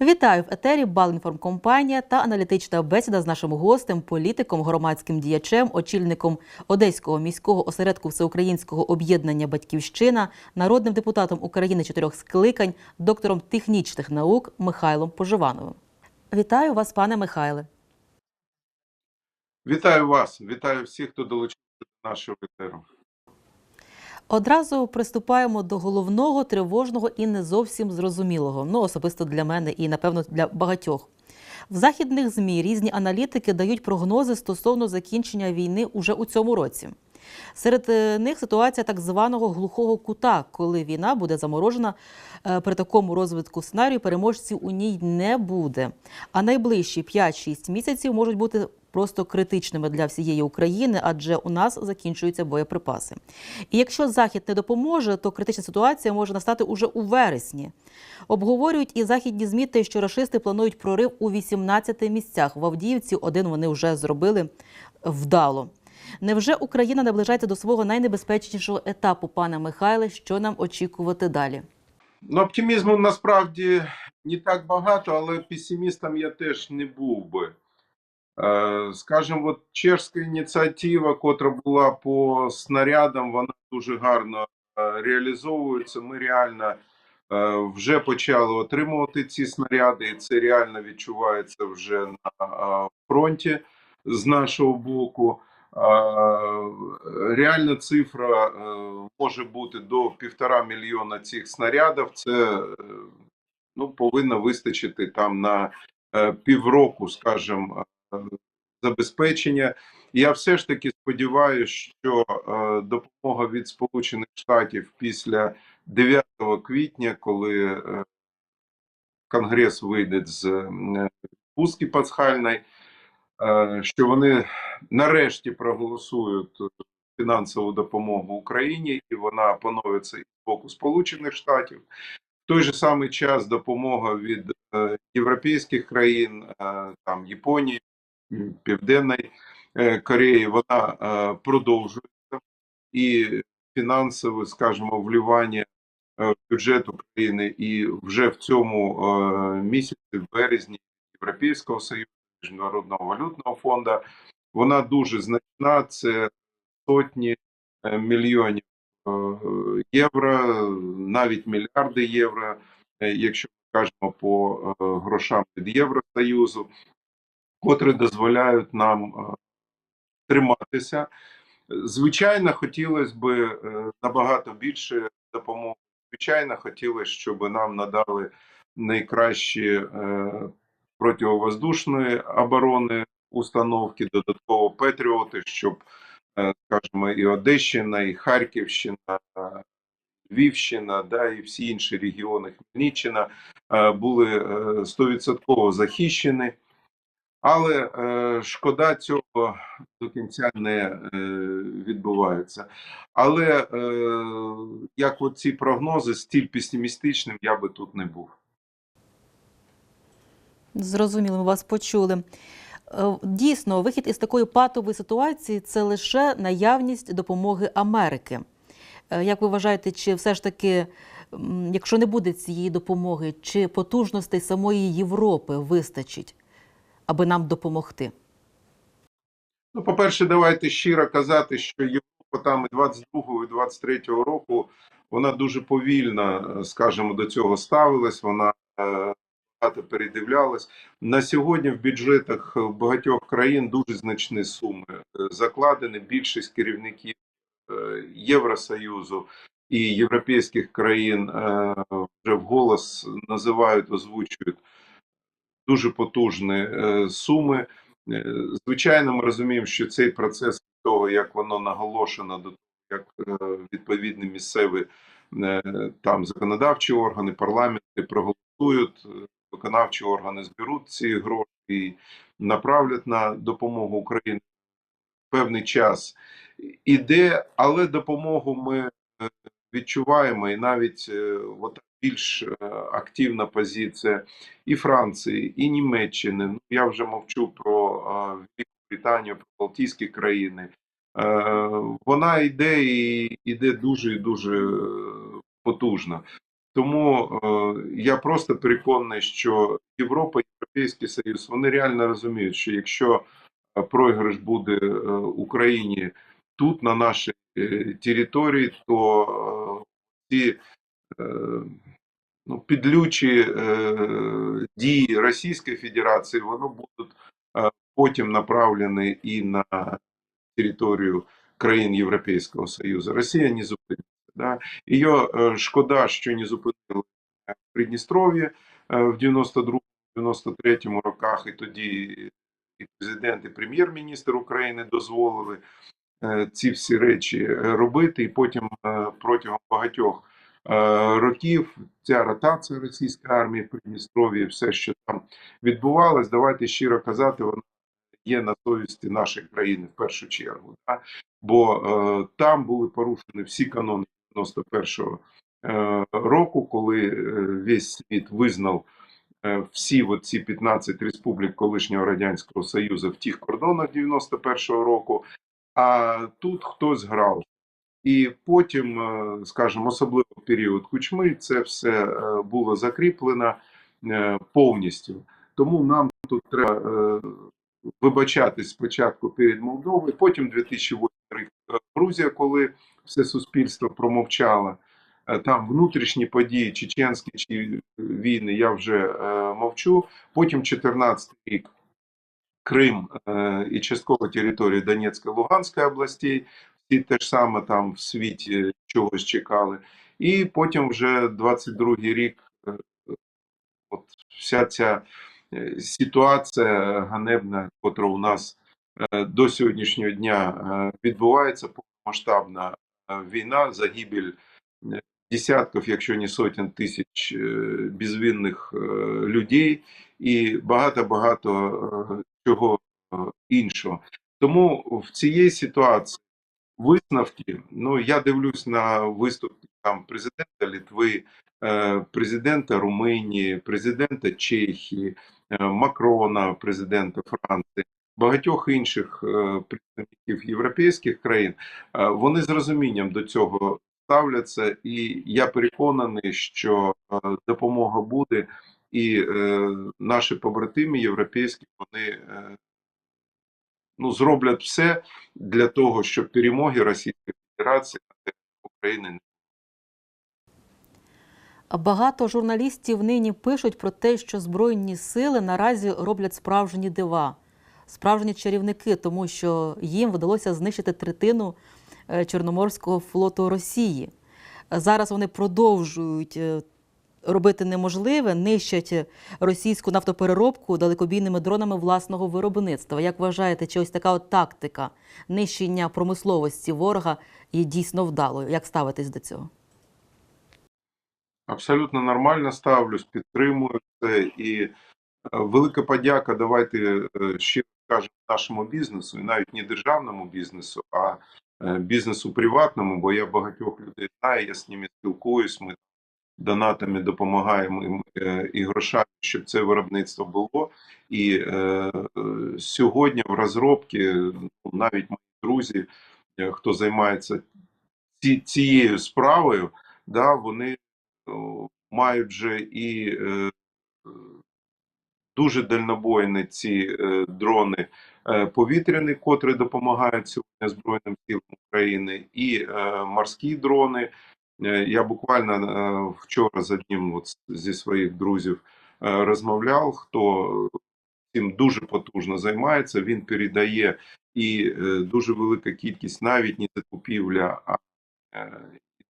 Вітаю в етері Балінформкомпанія та аналітична бесіда з нашим гостем, політиком, громадським діячем, очільником Одеського міського осередку Всеукраїнського об'єднання Батьківщина, народним депутатом України чотирьох скликань, доктором технічних наук Михайлом Поживановим. Вітаю вас, пане Михайле. Вітаю вас, вітаю всіх, хто долучився до нашого етеру. Одразу приступаємо до головного, тривожного і не зовсім зрозумілого. Ну, особисто для мене і, напевно, для багатьох. В західних ЗМІ різні аналітики дають прогнози стосовно закінчення війни уже у цьому році. Серед е, них ситуація так званого глухого кута, коли війна буде заморожена. Е, При такому розвитку сценарію переможців у ній не буде. А найближчі 5-6 місяців можуть бути просто критичними для всієї України, адже у нас закінчуються боєприпаси. І якщо Захід не допоможе, то критична ситуація може настати уже у вересні. Обговорюють і західні ЗМІ те, що рашисти планують прорив у 18 місцях. В Авдіївці один вони вже зробили вдало. Невже Україна наближається до свого найнебезпечнішого етапу, пане Михайле? Що нам очікувати далі? Ну, оптимізму насправді не так багато, але песимістом я теж не був би. Е, Скажімо, от чешська ініціатива, котра була по снарядам, вона дуже гарно е, реалізовується. Ми реально е, вже почали отримувати ці снаряди, і це реально відчувається вже на фронті з нашого боку. Реальна цифра е, може бути до півтора мільйона цих снарядів. Це е, ну, повинно вистачити там на е, півроку, скажімо, забезпечення. Я все ж таки сподіваюся, що е, допомога від Сполучених Штатів після 9 квітня, коли е, Конгрес вийде з е, пустки пасхальної, е, що вони нарешті проголосують фінансову допомогу Україні, і вона поновиться і з боку Сполучених Штатів. В той же самий час допомога від е, європейських країн, е, там Японії, Південної е, Кореї, вона е, продовжується. І фінансове, скажімо, вливання е, в бюджет України і вже в цьому місяці, в березні Європейського союзу, Міжнародного валютного фонду, вона дуже значна. Це сотні мільйонів євро, навіть мільярди євро, якщо кажемо по грошам від Євросоюзу, котрі дозволяють нам е, триматися. Звичайно, хотілося б е, набагато більше допомоги. Звичайно, хотілося, щоб нам надали найкращі е, противовоздушної оборони установки, додатково Петріоти, щоб, скажімо, і Одещина, і Харківщина, Львівщина, да, і всі інші регіони Хмельниччина були стовідсотково захищені. Але е, шкода цього до кінця не е, відбувається. Але е, як от ці прогнози, стіль песимістичним я би тут не був. Зрозуміло, ми вас почули. Е, Дійсно, вихід із такої патової ситуації це лише наявність допомоги Америки. Е, Як ви вважаєте, чи все ж таки, якщо не буде цієї допомоги, чи потужностей самої Європи вистачить, аби нам допомогти? Ну, по-перше, давайте щиро казати, що Європа там і 22-го, і 23-го року вона дуже повільно, е, скажімо, до цього ставилась. Вона е, багато передивлялась. На сьогодні в бюджетах багатьох країн дуже значні суми е, закладені. Більшість керівників е, Євросоюзу і європейських країн е, вже вголос називають, озвучують дуже потужні е, суми. Е, Звичайно, ми розуміємо, що цей процес того, як воно наголошено, до того, як е, відповідні місцеві там законодавчі органи, парламенти проголосують, виконавчі органи зберуть ці гроші і направлять на допомогу Україні певний час іде, але допомогу ми відчуваємо, і навіть от більш е, активна позиція і Франції, і Німеччини. Ну я вже мовчу про е, Британію, про Балтійські країни. Е, Вона йде і йде дуже і дуже потужно. Тому я просто переконаний, що Європа, Європейський Союз, вони реально розуміють, що якщо програш буде Україні тут, на нашій території, то ці ну, підлючі е, дії Російської Федерації, воно будуть е, потім направлені і на територію країн Європейського Союзу. Росія не зупиниться. Да? Її е, шкода, що не зупинили в Придністров'ї е, в 92-93 роках, і тоді і президент, і прем'єр-міністр України дозволили е, ці всі речі е, робити, і потім е, протягом багатьох років ця ротація російської армії в Придністров'ї, все, що там відбувалось, давайте щиро казати, вона є на совісті нашої країни в першу чергу. Да? Бо е, там були порушені всі канони 91-го е, року, коли е, весь світ визнав е, всі ці 15 республік колишнього радянського союзу в тих кордонах 91-го року. А тут хтось грав. І потім, е, скажімо, особливо період кучми, це все е, було закріплено е, повністю. Тому нам тут треба вибачатись спочатку перед Молдовою, потім 2008 рік Грузія, коли все суспільство промовчало. Там внутрішні події, чеченські чи війни, я вже мовчу. Потім 14 рік Крим і частково території Донецької Луганської областей. Всі те ж саме там в світі чогось чекали. І потім вже 22-й рік, е, от вся ця е, ситуація ганебна, котра у нас е, до сьогоднішнього дня відбувається, повномасштабна війна, загибель десятків, якщо не сотень тисяч безвинних людей і багато-багато чого іншого. Тому в цієї ситуації висновки, ну я дивлюсь на виступи там президента Литви, е, президента Румунії, президента Чехії, е, Макрона, президента Франції, багатьох інших е, представників європейських країн. Вони з розумінням до цього ставляться, і я переконаний, що допомога буде, і наші побратими європейські вони. Ну, зроблять все для того, щоб перемоги Російської Федерації України не Багато журналістів нині пишуть про те, що збройні сили наразі роблять справжні дива, справжні чарівники, тому що їм вдалося знищити третину е, Чорноморського флоту Росії. Зараз вони продовжують е, робити неможливе, нищать російську нафтопереробку далекобійними дронами власного виробництва. Як вважаєте, чи ось така от тактика нищення промисловості ворога є дійсно вдалою? Як ставитись до цього? абсолютно нормально ставлюсь, підтримую це. І е, велика подяка. Давайте е, щиро скажемо нашому бізнесу, і навіть не державному бізнесу, а е, бізнесу приватному, бо я багатьох людей знаю, я з ними спілкуюсь. Ми донатами допомагаємо е, і грошами, щоб це виробництво було. І е, сьогодні в розробці ну, навіть мої друзі, е, хто займається ці, цією справою, да, вони мають вже і е, дуже дальнобойні ці е, дрони е, повітряні, котрі допомагають сьогодні Збройним силам України, і е, морські дрони. Е, Я буквально е, вчора з одним от зі своїх друзів е, розмовляв, хто цим дуже потужно займається. Він передає і дуже велика кількість навіть не закупівля, а е,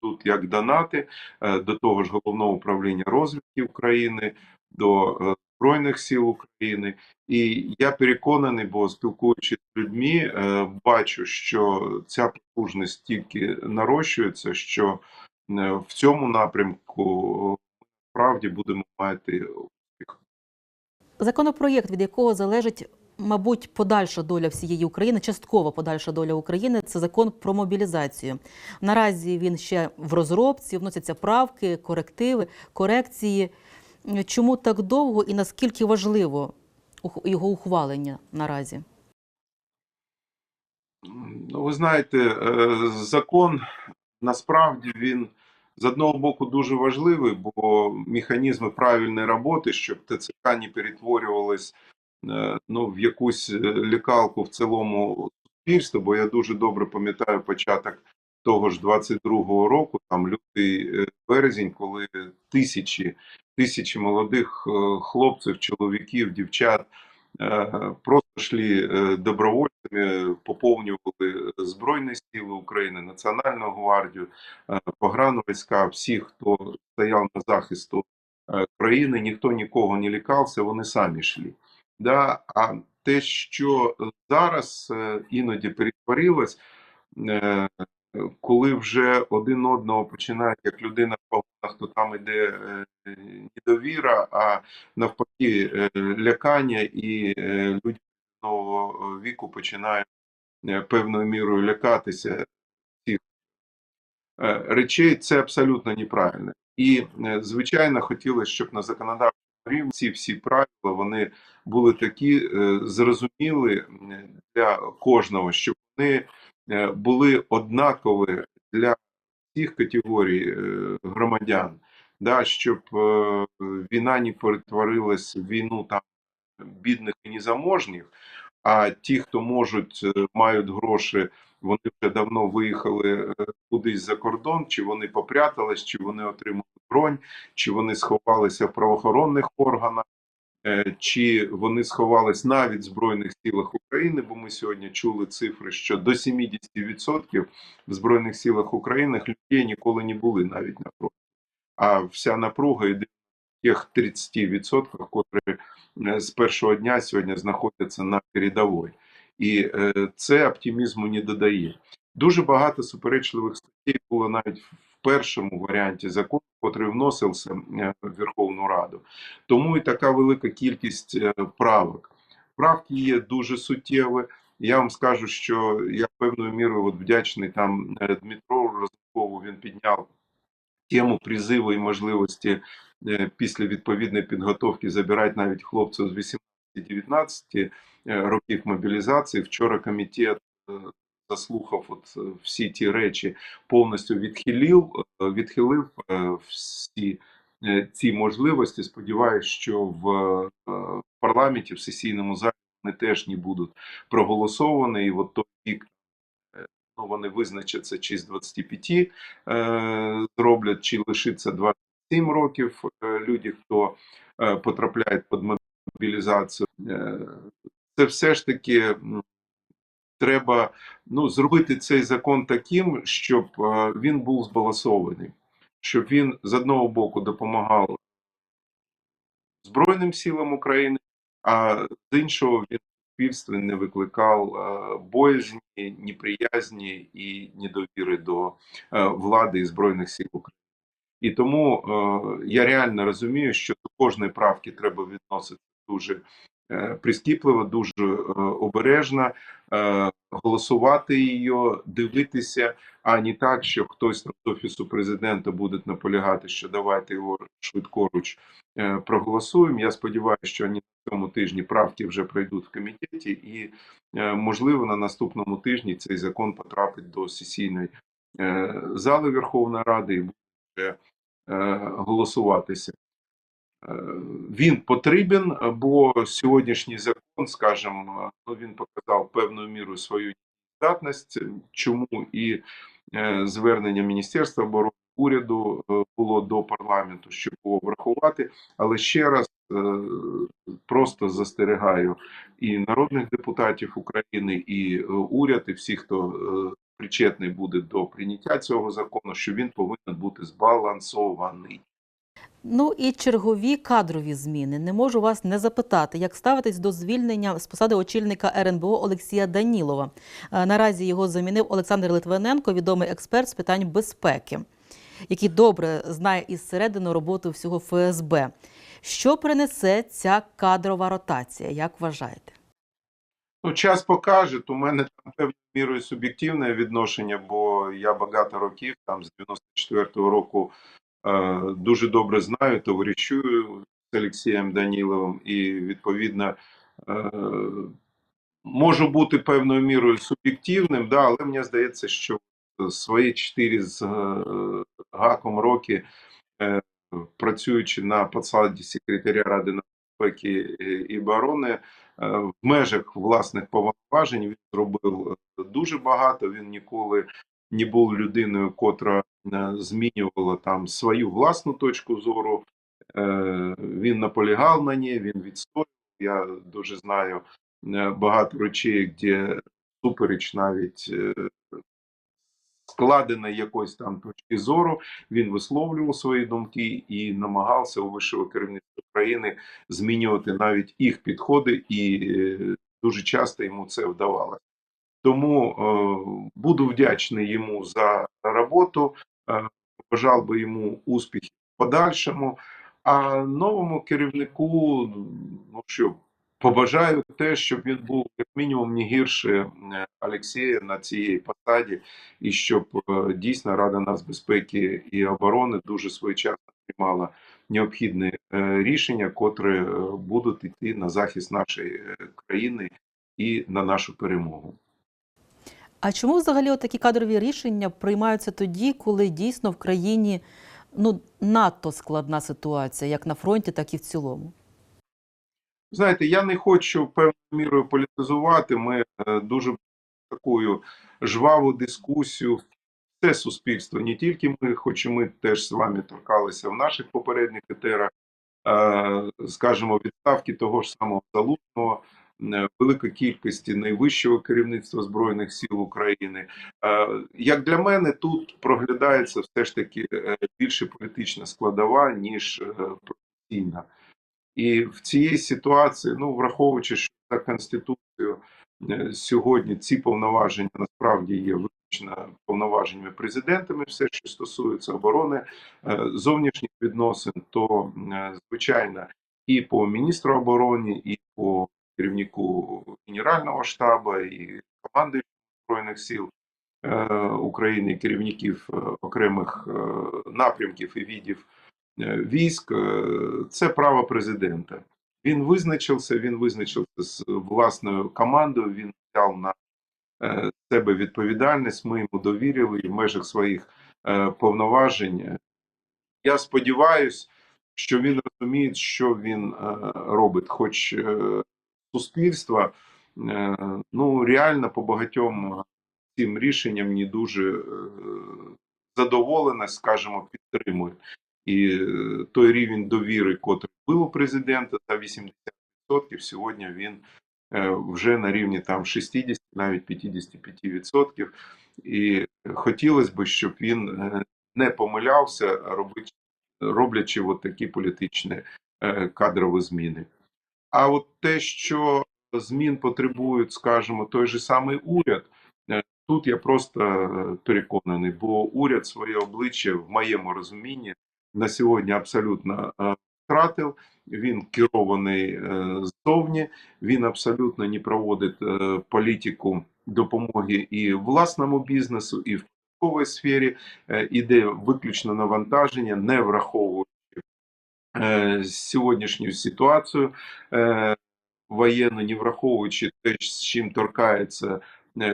тут як донати е, до того ж головного управління розвідки України, до е, Збройних сил України. І я переконаний, бо спілкуючись з людьми, бачу, що ця потужність тільки нарощується, що в цьому напрямку справді будемо мати успіх. Законопроєкт, від якого залежить, мабуть, подальша доля всієї України, частково подальша доля України, це закон про мобілізацію. Наразі він ще в розробці, вносяться правки, корективи, корекції. Чому так довго і наскільки важливо його ухвалення наразі? Ну, ви знаєте, е, закон насправді він з одного боку дуже важливий, бо механізми правильної роботи, щоб ТЦК не перетворювались е, ну, в якусь е, лякалку в цілому суспільству, бо я дуже добре пам'ятаю початок того ж 22-го року, там лютий е, березень, коли тисячі, тисячі молодих хлопців, чоловіків, дівчат просто йшли е, добровольцями, поповнювали Збройні Сили України, Національну гвардію, е, погранвійська, всіх, хто стояв на захисту е, країни, ніхто нікого не лікався, вони самі йшли. Да? А те, що зараз е, іноді перетворилось, е, коли вже один одного починають як людина в погонах, то там іде е, недовіра, а навпаки, е, лякання, і е, люди нового віку починають е, певною мірою лякатися цих е, речей. Це абсолютно неправильно. І, е, звичайно, хотілося, щоб на законодавчому рівні ці всі правила вони були такі е, зрозуміли для кожного, щоб вони е, були однакові для всіх категорій е, громадян, да, щоб е, війна не перетворилась в війну там бідних і незаможних, а ті, хто можуть, е, мають гроші, вони вже давно виїхали е, кудись за кордон, чи вони попрятались, чи вони отримали бронь, чи вони сховалися в правоохоронних органах. Е, Чи вони сховались навіть в Збройних силах України, бо ми сьогодні чули цифри, що до 70% в Збройних силах України людей ніколи не були навіть на фронті. А вся напруга йде в тих 30%, котрі е, з першого дня сьогодні знаходяться на передовій. І е, це оптимізму не додає. Дуже багато суперечливих статей було навіть в першому варіанті закону, котрий вносився е, в Верховну Раду. Тому і така велика кількість е, правок. Правки є дуже суттєві. Я вам скажу, що я певною мірою от вдячний там е, Дмитро Розумкову. Він підняв тему призиву і можливості після відповідної підготовки забирати навіть хлопців з 18-19 е, років мобілізації. Вчора комітет заслухав от е, всі ті речі, повністю відхилив, е, відхилив е, всі ці можливості. Сподіваюсь, що в парламенті, в сесійному залі вони теж не будуть проголосовані. І от той вік ну, вони визначаться чи з 25 е, зроблять, чи лишиться 27 років люди, хто потрапляє під мобілізацію. Це все ж таки треба ну, зробити цей закон таким, щоб е, він був збалансований, щоб він з одного боку допомагав Збройним силам України, а з іншого він суспільстві не викликав е, боязні, неприязні і недовіри до е, влади і Збройних сил України. І тому е, я реально розумію, що до кожної правки треба відносити дуже е, прискіпливо, дуже е, обережно, е, голосувати її, дивитися, а не так, що хтось з офісу президента буде наполягати, що давайте його швидкоруч проголосуємо. Я сподіваюся, що вони на цьому тижні правки вже пройдуть в комітеті, і можливо на наступному тижні цей закон потрапить до сесійної зали Верховної Ради і буде голосуватися. Він потрібен, бо сьогоднішній закон, скажімо, ну він показав певною мірою свою здатність, чому і е, звернення Міністерства оборони уряду е, було до парламенту, щоб було врахувати. Але ще раз е, просто застерігаю і народних депутатів України, і уряд, і всіх, хто причетний буде до прийняття цього закону, що він повинен бути збалансований. Ну і чергові кадрові зміни. Не можу вас не запитати, як ставитись до звільнення з посади очільника РНБО Олексія Данілова. Е, Наразі його замінив Олександр Литвиненко, відомий експерт з питань безпеки, який добре знає із середини роботу всього ФСБ. Що принесе ця кадрова ротація? Як вважаєте? Ну, час покаже. У мене там певною мірою суб'єктивне відношення, бо я багато років, там з 94-го року, дуже добре знаю, товаришую з Олексієм Даніловим, і відповідно е, можу бути певною мірою суб'єктивним, да, але мені здається, що свої 4 з е, гаком роки, е, працюючи на посаді секретаря Ради нацбезпеки і оборони, е, в межах власних повноважень він зробив е, дуже багато. Він ніколи не був людиною, котра е, змінювала там свою власну точку зору. Е, Він наполягав на ній, він відстоював. Я дуже знаю е, багато речей, де супереч навіть складеної якоїсь там точки зору, він висловлював свої думки і намагався у вищого керівництва країни змінювати навіть їх підходи, і дуже часто йому це вдавалося. Тому е, буду вдячний йому за роботу, е, бажав би йому успіхів в подальшому. А новому керівнику, ну що, побажаю те, щоб він був як мінімум не гірше е, Олексія на цій посаді, і щоб е, дійсно Рада нацбезпеки і оборони дуже своєчасно приймала необхідні е, рішення, котрі е, будуть йти на захист нашої е, країни і на нашу перемогу. А чому взагалі такі кадрові рішення приймаються тоді, коли дійсно в країні ну, надто складна ситуація, як на фронті, так і в цілому? Знаєте, я не хочу певною мірою політизувати. Ми е, дуже таку жваву дискусію. Все суспільство, не тільки ми, хоч і ми теж з вами торкалися в наших попередніх етерах, е, скажімо, відставки того ж самого залужного, велика кількості найвищого керівництва збройних сил України. Е, Як для мене, тут проглядається все ж таки е, більше політична складова ніж е, професійна. І в цій ситуації, ну враховуючи, що за конституцією е, сьогодні ці повноваження насправді є виключно повноваженнями президентами, все, що стосується оборони е, зовнішніх відносин, то е, звичайно і по міністру оборони, і по керівнику генерального штабу, і команди збройних сил е, України, керівників е, окремих е, напрямків і відів військ, це право президента. Він визначився, він визначився з власною командою. Він взяв на себе відповідальність. Ми йому довірили в межах своїх повноважень. Я сподіваюся, що він розуміє, що він робить, хоч суспільство е, ну реально по багатьом цим рішенням не дуже е, задоволене, скажімо, підтримує. І е, той рівень довіри, котрий був у президента за 80%, сьогодні він вже на рівні там 60, навіть 55%. І хотілося б, щоб він не помилявся, роблячи от такі політичні кадрові зміни. А от те, що змін потребують, скажімо, той же самий уряд, е, тут я просто е, переконаний, бо уряд своє обличчя в моєму розумінні на сьогодні абсолютно е, втратив. Він керований ззовні, він абсолютно не проводить політику допомоги і власному бізнесу, і в сфері іде виключно навантаження, не враховуючи е, сьогоднішню ситуацію е, воєнну, не враховуючи те, з чим торкається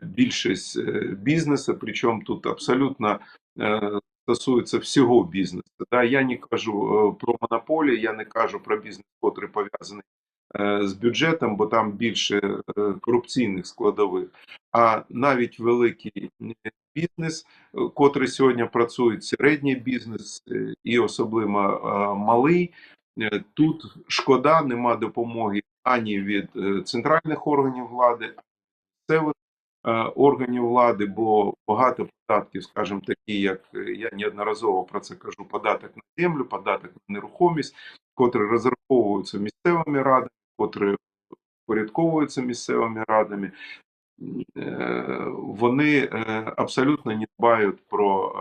більшість бізнесу, причому тут абсолютно стосується всього бізнесу. Да? Я не кажу про монополії, я не кажу про бізнес, який пов'язаний з бюджетом, бо там більше е, корупційних складових. А навіть великий е, бізнес, е, котрий сьогодні працює, середній бізнес е, і особливо е, малий. Е, Тут шкода, нема допомоги ані від е, центральних органів влади, ані місцевих е, органів влади, бо багато податків, скажімо, такі, як е, я неодноразово про це кажу: податок на землю, податок на нерухомість, котрі розраховуються місцевими радами, котрі впорядковуються місцевими радами. Е, Вони е, абсолютно не дбають про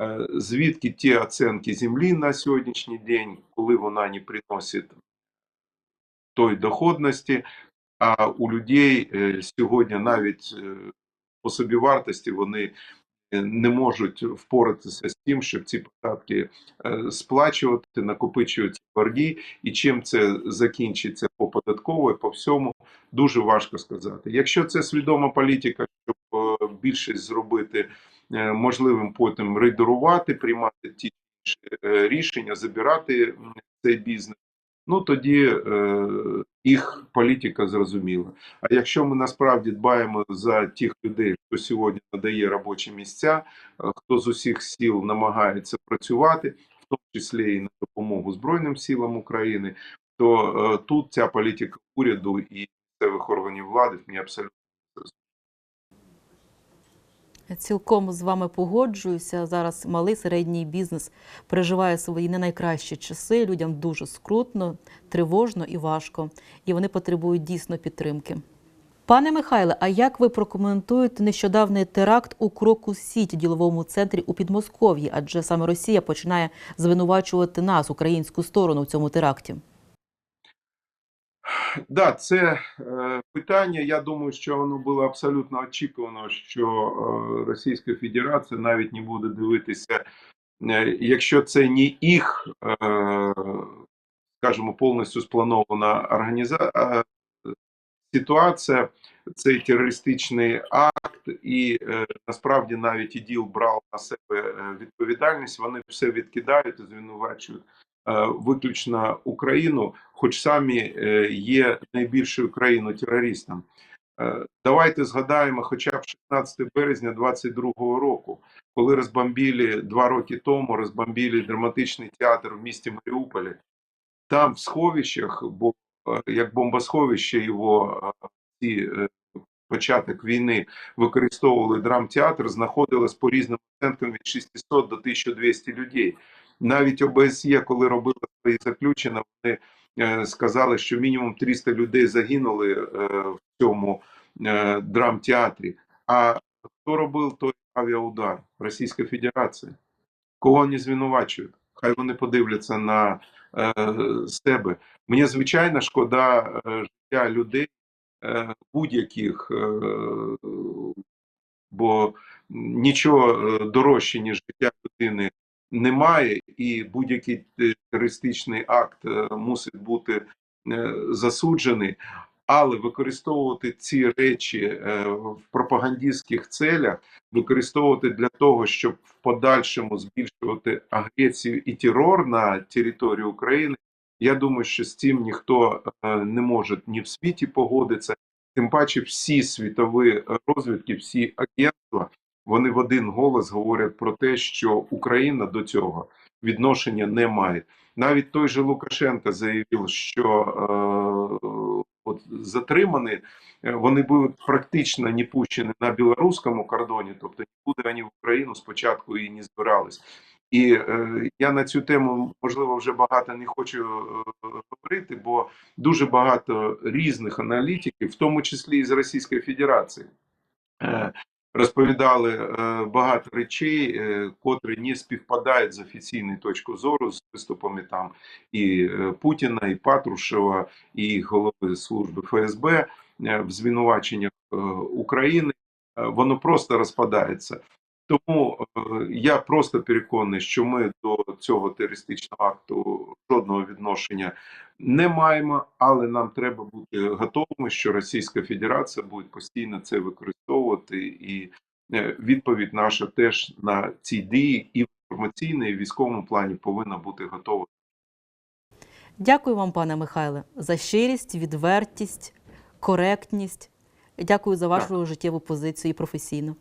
е, звідки ті оцінки землі на сьогоднішній день, коли вона не приносить той доходності, а у людей сьогодні навіть по собівартості вони не можуть впоратися з тим, щоб ці податки е, сплачувати, накопичують ці борги, і чим це закінчиться по податковій, по всьому, дуже важко сказати. Якщо це свідома політика, щоб е, більшість зробити е, можливим потім рейдерувати, приймати ті е, рішення, забирати цей бізнес. Ну тоді е, їх політика зрозуміла. А якщо ми насправді дбаємо за тих людей, хто сьогодні надає робочі місця, е, хто з усіх сіл намагається працювати, в тому числі і на допомогу Збройним силам України, то е, тут ця політика уряду і місцевих органів влади мені абсолютно Цілком з вами погоджуюся. Зараз малий середній бізнес переживає свої не найкращі часи. Людям дуже скрутно, тривожно і важко, і вони потребують дійсно підтримки. Пане Михайле, а як ви прокоментуєте нещодавний теракт у Кроку Сіті, діловому центрі у Підмосков'ї? Адже саме Росія починає звинувачувати нас, українську сторону, в цьому теракті? Да, це е, питання. Я думаю, що воно було абсолютно очікувано, що е, Російська Федерація навіть не буде дивитися, е, якщо це не їх, е, скажімо, повністю спланована організація. Ситуація, цей терористичний акт, і е, насправді навіть ІДІЛ брав на себе е, відповідальність. Вони все відкидають і звинувачують е, виключно Україну, хоч самі е, є найбільшою країною терористом. Е, Давайте згадаємо, хоча б 16 березня 22-го року, коли розбомбили два роки тому, розбомбили драматичний театр в місті Маріуполі. Там в сховищах, бо е, як бомбосховище його е, е, початок війни використовували драмтеатр, знаходилось по різним оцінкам від 600 до 1200 людей. Навіть ОБСЄ, коли робили свої заключення, вони е, сказали, що мінімум 300 людей загинули е, в цьому е, драмтеатрі. А хто робив той авіаудар? Російська Федерація. Кого не звинувачують? Хай вони подивляться на себе. Мені звичайно шкода життя людей будь-яких, бо нічого дорожче, ніж життя людини немає, і будь-який е, терористичний акт е, мусить бути е, засуджений. Але використовувати ці речі в пропагандистських целях, використовувати для того, щоб в подальшому збільшувати агресію і терор на території України. Я думаю, що з цим ніхто не може ні в світі погодитися. Тим паче, всі світові розвідки, всі агентства, вони в один голос говорять про те, що Україна до цього відношення не має. Навіть той же Лукашенко заявив, що е, от затримані, е, вони будуть практично не пущені на білоруському кордоні, тобто нікуди вони в Україну спочатку і не збирались. І е, я на цю тему можливо вже багато не хочу е, говорити, бо дуже багато різних аналітиків, в тому числі і з Російської Федерації, е, розповідали е, багато речей, е, котрі не співпадають з офіційної точки зору з виступами там і е, Путіна, і Патрушева, і голови служби ФСБ в звинуваченнях України. Воно просто розпадається. Тому е, я просто переконаний, що ми до цього терористичного акту жодного відношення не маємо, але нам треба бути готовими, що Російська Федерація буде постійно це використовувати, і е, відповідь наша теж на ці дії і в інформаційній, і в військовому плані повинна бути готова. Дякую вам, пане Михайле, за щирість, відвертість, коректність. Дякую за вашу життєву позицію і професійну.